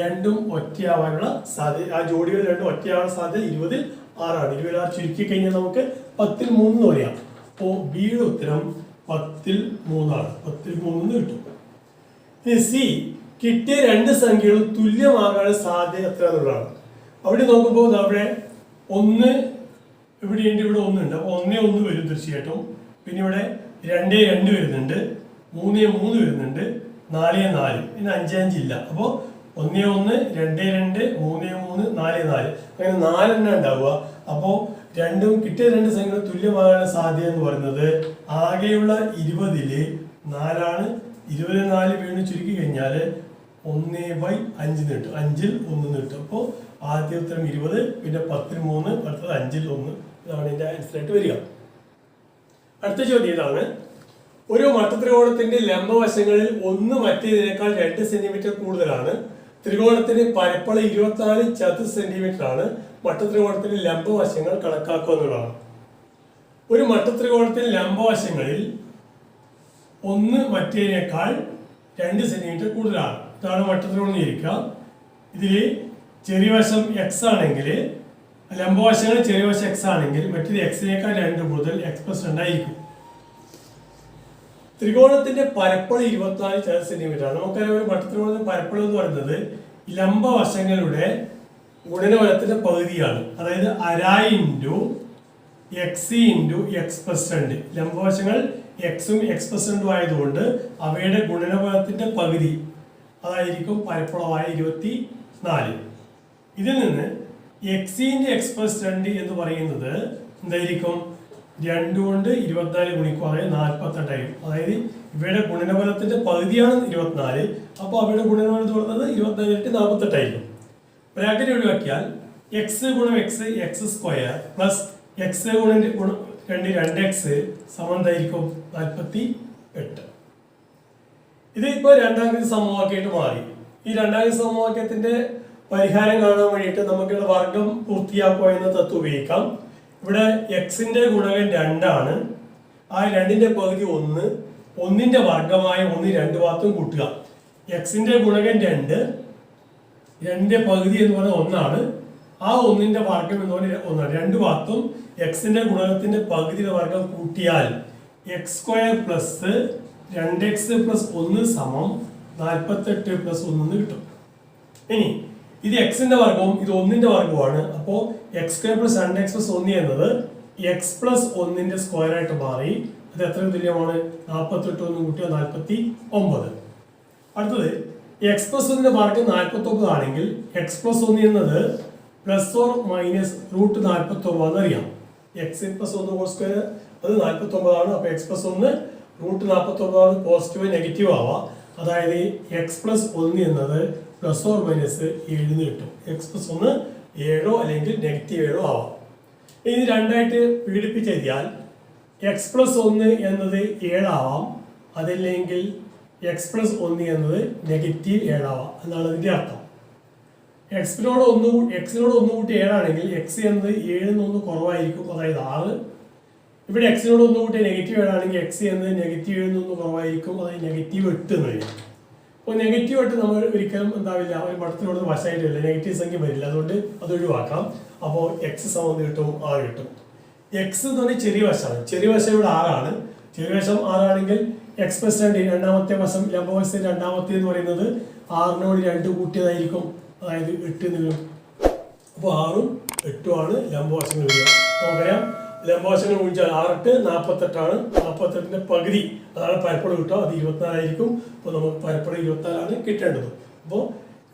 രണ്ടും ഒറ്റയാവാനുള്ള സാധ്യത ആ ജോഡികൾ രണ്ടും ഒറ്റയാവാനുള്ള സാധ്യത ഇരുപതിൽ ആറാണ്. ഇരുപതിൽ ആറ് ചുരുക്കി കഴിഞ്ഞാൽ നമുക്ക് പത്തിൽ മൂന്ന് പറയാം അപ്പോൾ ബിയുടെ ഉത്തരം പത്തിൽ മൂന്നാണ്. പത്തിൽ മൂന്ന് കിട്ടും. സി കിട്ടിയ രണ്ട് സംഖ്യകളും തുല്യമാകാനുള്ള സാധ്യത എത്ര എന്നുള്ളതാണ്. അവിടെ നോക്കുമ്പോൾ അവിടെ ഒന്ന് ഇവിടെയുണ്ട് ഇവിടെ ഒന്നുണ്ട് അപ്പോൾ ഒന്നേ ഒന്ന് വരും തീർച്ചയായിട്ടും. പിന്നെ ഇവിടെ രണ്ടേ രണ്ട് വരുന്നുണ്ട്. മൂന്നേ മൂന്ന് വരുന്നുണ്ട്. നാലേ നാല്. പിന്നെ അഞ്ചേ അഞ്ചില്ല അപ്പോൾ ഒന്നേ ഒന്ന് രണ്ടേ രണ്ട് മൂന്നേ മൂന്ന് നാലേ നാല്. അങ്ങനെ നാലെണ്ണം ഉണ്ടാവുക. അപ്പോൾ രണ്ടും കിട്ടിയ രണ്ട് സംഖ്യകൾ തുല്യമാകാനുള്ള സാധ്യത എന്ന് പറയുന്നത് ആകെയുള്ള ഇരുപതിൽ നാലാണ് ഇരുപത് നാല് വീണ് ചുരുക്കി കഴിഞ്ഞാൽ ഒന്നേ ബൈ അഞ്ച് കിട്ടും അഞ്ചിൽ ഒന്ന് കിട്ടും അപ്പോൾ ആദ്യ ഉത്തരം ഇരുപത് പിന്നെ പത്തിൽ മൂന്ന് അടുത്തത് അഞ്ചിൽ ഒന്ന്. ഇതാണ് ഇതിന്റെ ആൻസറായിട്ട് വരിക. അടുത്ത ചോദ്യം ഇതാണ്. ഒരു മട്ടത്രികോണത്തിന്റെ ലംബവശങ്ങളിൽ ഒന്ന് മറ്റേതിനേക്കാൾ രണ്ട് സെന്റിമീറ്റർ കൂടുതലാണ്. ത്രികോണത്തിന്റെ പരപ്പള ഇരുപത്തിനാല് ചതുർ സെന്റിമീറ്റർ ആണ് മട്ടത്രികോണത്തിന്റെ ലംബവശങ്ങൾ കണക്കാക്കുക എന്നുള്ളതാണ്. ഒരു മട്ടത്രികോണത്തിന്റെ ലംബവശങ്ങളിൽ ഒന്ന് മറ്റേതിനേക്കാൾ രണ്ട് സെന്റിമീറ്റർ കൂടുതലാണ്. ഇതാണ് മട്ടത്രികോണം ഇരിക്കുക ഇതിൽ ചെറിയ വശം എക്സ് ആണെങ്കിൽ ലംബവശങ്ങൾ ചെറിയ വശം എക്സ് ആണെങ്കിൽ മറ്റേത് എക്സിനേക്കാൾ രണ്ട് കൂടുതൽ എക്സ് പ്ലസ് രണ്ടായിരിക്കും ത്രികോണത്തിന്റെ പരപ്പള ഇരുപത്തിനാല് ചതുർ സെന്റിമീറ്റർ ആണ്. നമുക്കറിയാം ഒരു വട്ടത്രികോണത്തിന്റെ പരപ്പള എന്ന് പറയുന്നത് ലംബവശങ്ങളുടെ ഗുണനഫലത്തിന്റെ പകുതിയാണ്. അതായത് അര into x into x plus രണ്ട്. ലംബവശങ്ങൾ എക്സും എക്സ് പ്ലസ് രണ്ടും ആയതുകൊണ്ട് അവയുടെ ഗുണനഫലത്തിന്റെ പകുതി അതായിരിക്കും പരപ്പളമായ ഇരുപത്തി നാല് ഇതിൽ നിന്ന് എക്സിന്റെ എക്സ് പ്ലസ് രണ്ട് എന്ന് പറയുന്നത് എന്തായിരിക്കും? രണ്ട് കൊണ്ട് ഇരുപത്തിനാല് ഗുണിക്കും അതായത് നാൽപ്പത്തെട്ടായിരിക്കും അതായത് ഇവയുടെ ഗുണനഫലത്തിന്റെ പകുതിയാണ് ഇരുപത്തിനാല്. അപ്പോൾ അവയുടെ ഗുണനഫലം എന്ന് പറയുന്നത് ഇരുപത്തിനാല് നാൽപ്പത്തെട്ടായിരിക്കും ബ്രാക്കറ്റ് ഒഴിവാക്കിയാൽ എക്സ് ഗുണം x x square plus x ഗുണം ഗുണം രണ്ട് രണ്ട് എക്സ് സമന്തായിരിക്കും നാൽപ്പത്തി എട്ട് ഇത് ഇപ്പോൾ രണ്ടാമത്തെ സമവാക്യമായിട്ട് മാറി. ഈ രണ്ടാമത്തെ സമവാക്യത്തിന്റെ പരിഹാരം കാണാൻ വേണ്ടിയിട്ട് നമുക്ക് ഇവിടെ വർഗം പൂർത്തിയാക്കുക എന്ന തത്വം ഉപയോഗിക്കാം. ഇവിടെ എക്സിന്റെ ഗുണകം രണ്ടാണ്. ആ രണ്ടിന്റെ പകുതി ഒന്ന് ഒന്നിന്റെ വർഗമായ ഒന്ന് രണ്ട് ഭാഗത്തും കൂട്ടുക. എക്സിന്റെ ഗുണകം രണ്ട് രണ്ടിന്റെ പകുതി എന്ന് പറയുന്നത് ഒന്നാണ്. ആ ഒന്നിന്റെ വർഗം എന്ന് പറഞ്ഞാൽ ഒന്നാണ്. രണ്ട് ഭാഗത്തും എക്സിന്റെ ഗുണകത്തിന്റെ പകുതിയുടെ വർഗം കൂട്ടിയാൽ എക്സ് സ്ക്വയർ പ്ലസ് രണ്ട് എക്സ് പ്ലസ് ഒന്ന് സമം നാൽപ്പത്തെട്ട് പ്ലസ് ഒന്ന് കിട്ടും. ഇനി ഇത് എക്സിന്റെ വർഗവും ഇത് ഒന്നിന്റെ വർഗവുമാണ് അപ്പോൾ എക്സ് സ്ക്വയർ പ്ലസ് രണ്ട് എക്സ് പ്ലസ് ഒന്ന് എന്നത് എക്സ് പ്ലസ് ഒന്നിന്റെ സ്ക്വയർ ആയിട്ട് മാറി. അത് എത്ര തുല്യമാണ്? നാൽപ്പത്തെട്ട് ഒന്ന് കൂട്ടിയ നാൽപ്പത്തി ഒമ്പത് അടുത്തത് എക്സ് പ്ലസ് ഒന്നിന്റെ വർഗം നാൽപ്പത്തി ഒമ്പത് ആണെങ്കിൽ എക്സ് പ്ലസ് ഒന്ന് എന്നത് പ്ലസ് ഓർ മൈനസ് റൂട്ട് നാൽപ്പത്തി ഒമ്പത് അറിയാം. എക്സ് പ്ലസ് ഒന്ന് ഹോൾ സ്ക്വയർ അത് നാൽപ്പത്തി ഒമ്പതാണ് അപ്പൊ എക്സ് പ്ലസ് ഒന്ന് റൂട്ട് നാൽപ്പത്തി ഒമ്പതാണ് പോസിറ്റീവ് നെഗറ്റീവ് ആവാം. അതായത് എക്സ് പ്ലസ് ഒന്ന് എന്നത് പ്ലസ് ഓർ മൈനസ് ഏഴിന്ന് കിട്ടും എക്സ് പ്ലസ് ഒന്ന് ഏഴോ അല്ലെങ്കിൽ നെഗറ്റീവ് ഏഴോ ആവാം. ഇനി രണ്ടായിട്ട് പീഡിപ്പിച്ച് എക്സ് പ്ലസ് ഒന്ന് എന്നത് ഏഴാവാം. അതല്ലെങ്കിൽ എക്സ് പ്ലസ് ഒന്ന് എന്നത് നെഗറ്റീവ് ഏഴാവാം. എന്നാണ് അതിന്റെ അർത്ഥം. എക്സിനോട് ഒന്ന് എക്സിനോട് ഒന്ന് കൂട്ടി ഏഴാണെങ്കിൽ എക്സ് എന്നത് ഏഴിൽ നിന്ന് ഒന്ന് കുറവായിരിക്കും. അതായത് ആറ്. ഇവിടെ എക്സിനോട് ഒന്ന് കൂട്ടി നെഗറ്റീവ് ഏഴാണെങ്കിൽ എക്സ് എന്നത് നെഗറ്റീവ് ഏഴിൽ നിന്ന് കുറവായിരിക്കും. അതായത് നെഗറ്റീവ് എട്ട് എന്ന് വരും. അപ്പോൾ നെഗറ്റീവായിട്ട് നമ്മൾ ഒരിക്കലും എന്താവില്ല ഒരു പടത്തിനോട് വശമായിട്ടില്ല നെഗറ്റീവ് സംഖ്യ വരില്ല. അതുകൊണ്ട് അത് ഒഴിവാക്കാം അപ്പോൾ എക്സ് സമം കിട്ടും ആറ് കിട്ടും. എക്സ് എന്ന് പറഞ്ഞാൽ ചെറിയ വശമാണ്. ചെറിയ വശം ഇവിടെ ആറാണ് ചെറിയ വശം ആറാണെങ്കിൽ എക്സ് പ്ലസ് രണ്ട് രണ്ടാമത്തെ വശം ലംബവശം രണ്ടാമത്തെ എന്ന് പറയുന്നത് ആറിനോട് രണ്ട് കൂട്ടിയതായിരിക്കും. അതായത് എട്ട് വരും. അപ്പോൾ ആറും എട്ടുമാണ് ലംബവശങ്ങൾ വരിക. നമുക്കറിയാം ലംബവശങ്ങൾ ഗുണിച്ചാൽ ആറെട്ട് നാൽപ്പത്തെട്ടാണ് നാൽപ്പത്തെട്ടിന്റെ പകുതി. അതാണ് പരപ്പട കിട്ടുക. അത് ഇരുപത്തിനാലായിരിക്കും. അപ്പോൾ നമുക്ക് പരപ്പട ഇരുപത്തിനാലാണ് കിട്ടേണ്ടത്. അപ്പോൾ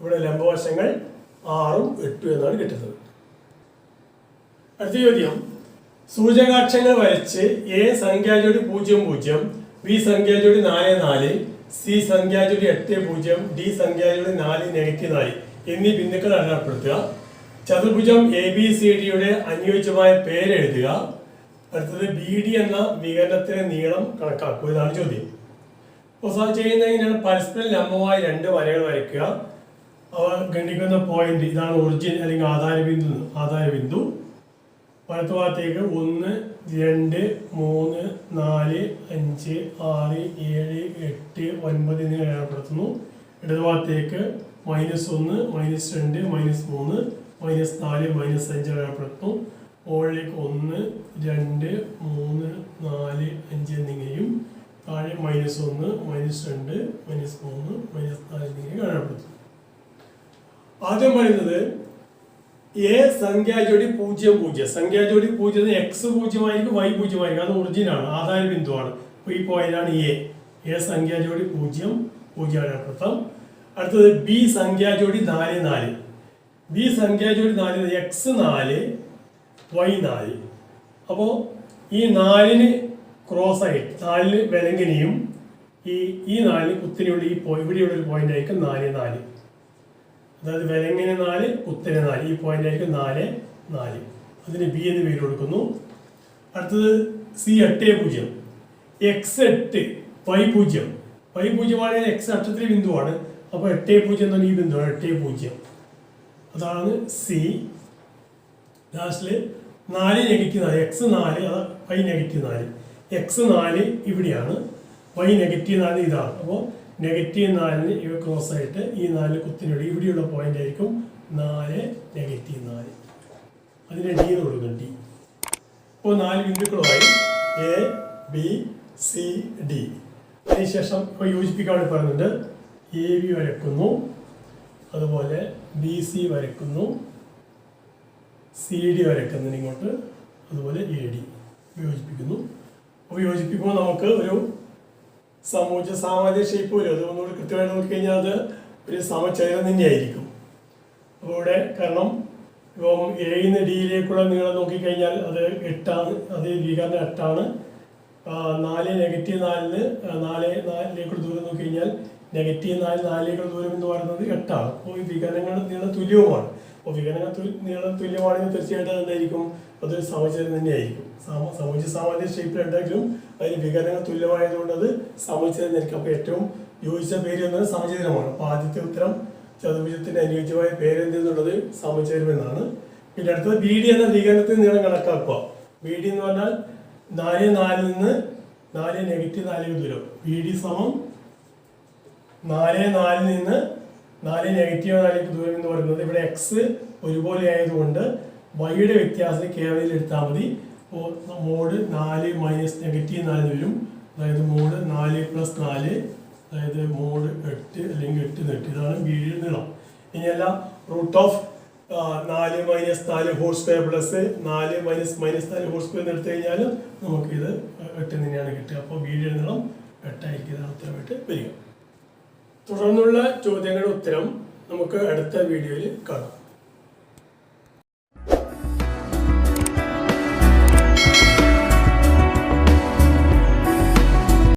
ഇവിടെ ലംബവശങ്ങൾ ആറും എട്ടും എന്നാണ് കിട്ടുന്നത്. അടുത്ത ചോദ്യം. സൂചകാക്ഷങ്ങൾ വരച്ച് എ സംഖ്യാജോടി പൂജ്യം പൂജ്യം ബി സംഖ്യാജോടി നാല് നാല് സി സംഖ്യാജോടി എട്ട് പൂജ്യം ഡി സംഖ്യാജോടി നാല് നെഗറ്റീവ് നാല് എന്നീ ബിന്ദുക്കൾ അടയാളപ്പെടുത്തുക. ചതുർഭുജം എ ബി സി ഡിയുടെ അനുയോജ്യമായ പേര് എഴുതുക അടുത്തത് ബി ഡി എന്ന വികരണത്തിലെ നീളം കണക്കാക്കുക. ഇതാണ് ചോദ്യം. അപ്പോൾ ചെയ്യുന്നതിനാണ് പരസ്പരം ലംബമായ രണ്ട് വരകൾ വരയ്ക്കുക. അവ ഗണിക്കുന്ന പോയിന്റ് ഇതാണ് ഒറിജിൻ അല്ലെങ്കിൽ ആധാര ബിന്ദു ആധാര ബിന്ദു വലത്തുഭാഗത്തേക്ക് ഒന്ന് രണ്ട് മൂന്ന് നാല് അഞ്ച് ആറ് ഏഴ് എട്ട് ഒൻപത് എന്നിവ രേഖപ്പെടുത്തുന്നു. ഇടതുഭാഗത്തേക്ക് മൈനസ് ഒന്ന് മൈനസ് രണ്ട് മൈനസ് മൂന്ന് മൈനസ് നാല് മൈനസ് അഞ്ച് അടയാളപ്പെടുത്തും മുകളിലേക്ക് ഒന്ന് രണ്ട് മൂന്ന് നാല് അഞ്ച് എന്നിങ്ങനെയും താഴെ മൈനസ് ഒന്ന് മൈനസ് രണ്ട് മൈനസ് മൂന്ന് മൈനസ് നാല് എന്നിങ്ങനെ അടയാളപ്പെടുത്തും ആദ്യം പറയുന്നത് എ സംഖ്യാജോടി പൂജ്യം പൂജ്യം. സംഖ്യാജോടി പൂജ്യം എക്സ് പൂജ്യമായിരിക്കും വൈ പൂജ്യമായിരിക്കും. അത് ഒറിജിനാണ് ആധാര ബിന്ദുവാണ്. അപ്പോൾ ഈ പോയിന്റാണ് എ എ സംഖ്യാജോടി പൂജ്യം പൂജ്യം അടയാളപ്പെടുത്താം അടുത്തത് ബി സംഖ്യാജോടി നാല് നാല്. ബി സംഖ്യാജോടി നാല് എക്സ് നാല് വൈ നാല്. അപ്പോൾ ഈ നാലിന് ക്രോസ് ആയിട്ട് നാലിന് വിലങ്ങിനെയും ഈ ഈ നാലിന് കുത്തിനെയുള്ള ഈ പോയി ഇവിടെയുള്ള ഒരു പോയിന്റ് ആയിരിക്കും നാല് നാല്. അതായത് വിലങ്ങിന് നാല് കുത്തിന് നാല്. ഈ പോയിന്റ് ആയിരിക്കും നാല് നാല്. അതിന് ബി എന്ന് പേര് കൊടുക്കുന്നു. അടുത്തത് സി എട്ട് പൂജ്യം. എക്സ് എട്ട് വൈ പൂജ്യം. വൈ പൂജ്യമാണെങ്കിൽ എക്സ് അക്ഷത്തിലെ ബിന്ദുവാണ്. അപ്പോൾ എട്ട് പൂജ്യം എന്ന് പറഞ്ഞാൽ ഈ ബിന്ദുവാണ് എട്ട് പൂജ്യം. അതാണ് സി ലാസ്റ്റിൽ നാല് നെഗറ്റീവ് നാല്. എക്സ് നാല് വൈ നെഗറ്റീവ് നാല്. എക്സ് നാല് ഇവിടെയാണ്. വൈ നെഗറ്റീവ് നാല് ഇതാണ്. അപ്പോൾ നെഗറ്റീവ് നാലിന് ഇവ ക്ലോസ് ആയിട്ട് ഈ നാല് കുത്തിനോട് ഇവിടെയുള്ള പോയിന്റ് ആയിരിക്കും നാല് നെഗറ്റീവ് നാല്. അതിന് ഡി എന്ന് കൊടുക്കും ഡി അപ്പോൾ നാല് ബിന്ദുക്കളുമായി എ ബി സി ഡി അതിനുശേഷം ഇപ്പോൾ യോജിപ്പിക്കാൻ വേണ്ടി പറയുന്നുണ്ട്. എ ബി വരയ്ക്കുന്നു അതുപോലെ ബി സി വരയ്ക്കുന്നു. സി ഡി വരയ്ക്കുന്നതിന് ഇങ്ങോട്ട്. അതുപോലെ എ ഡി യോജിപ്പിക്കുന്നു അപ്പോൾ യോജിപ്പിക്കുമ്പോൾ നമുക്ക് ഒരു സമൂഹ സാമാന്യ ഷേപ്പ് വരും. അത് ഒന്നുകൂടി കൃത്യമായിട്ട് നോക്കിക്കഴിഞ്ഞാൽ അത് ഒരു സമചരം തന്നെയായിരിക്കും. അപ്പോൾ ഇവിടെ കാരണം ഇപ്പം നിന്ന് ഡിയിലേക്കുള്ള നീളം നോക്കിക്കഴിഞ്ഞാൽ അത് എട്ടാണ്. അത് വികരണം എട്ടാണ്. നാല് നെഗറ്റീവ് നാലിന് നാല് നാലിലേക്കുള്ള ദൂരം നോക്കിക്കഴിഞ്ഞാൽ നെഗറ്റീവ് നാല് നാലേകൾ ദൂരം എന്ന് പറയുന്നത് എട്ടാണ്. അപ്പോൾ ഈ വികരണങ്ങളുടെ നീളം തുല്യവുമാണ്. അപ്പോൾ വികലന തു- നീളം തുല്യമാണെങ്കിൽ തീർച്ചയായിട്ടും എന്തായിരിക്കും? അതൊരു സമചരം തന്നെയായിരിക്കും. സമ സമച സാമാന്യ ഷേപ്പിലുണ്ടെങ്കിലും അതിന് വികലനങ്ങൾ തുല്യമായതുകൊണ്ട് അത് സമചരം തന്നെയായിരിക്കും. അപ്പോൾ ഏറ്റവും യോജിച്ച പേര് എന്നത് സമചരമാണ് അപ്പോൾ ആദ്യത്തെ ഉത്തരം ചതുർഭുജത്തിന് അനുയോജ്യമായ പേര് എന്തെന്നുള്ളത് സമചരം എന്നാണ്. പിന്നെ അടുത്തത് ബി ഡി എന്ന വികലനത്തിൽ നീളം കണക്കാക്കുക. ബി ഡി എന്ന് പറഞ്ഞാൽ നാല് നാലിൽ നിന്ന് നാല് നെഗറ്റീവ് നാല് ദൂരം. ബി ഡി സമം നാല് നാലിൽ നിന്ന് നാല് നെഗറ്റീവ് നാലിലേക്ക് ദൂരം എന്ന് പറയുന്നത് ഇവിടെ എക്സ് ഒരുപോലെ ആയതുകൊണ്ട് വൈയുടെ വ്യത്യാസം കേവലയിൽ എടുത്താൽ മതി. അപ്പോൾ മോഡ് നാല് മൈനസ് നെഗറ്റീവ് നാല് വരും. അതായത് മോഡ് നാല് പ്ലസ് നാല് അതായത് മോഡ് എട്ട് അല്ലെങ്കിൽ എട്ട് നെട്ട് ഇതാണ് വീഴ് നീളം. ഇനിയല്ല റൂട്ട് ഓഫ് നാല് മൈനസ് നാല് ഹോൾ സ്ക്വയർ പ്ലസ് നാല് മൈനസ് മൈനസ് നാല് ഹോൾ സ്ക്വയർ എടുത്തു കഴിഞ്ഞാൽ നമുക്കിത് എട്ട് തന്നെയാണ് കിട്ടുക. അപ്പോൾ വീഴ് നീളം എട്ടായിരിക്കും. ഉത്തരമായിട്ട് വരിക. തുടർന്നുള്ള ചോദ്യങ്ങളുടെ ഉത്തരം നമുക്ക് അടുത്ത വീഡിയോയിൽ കാണാം.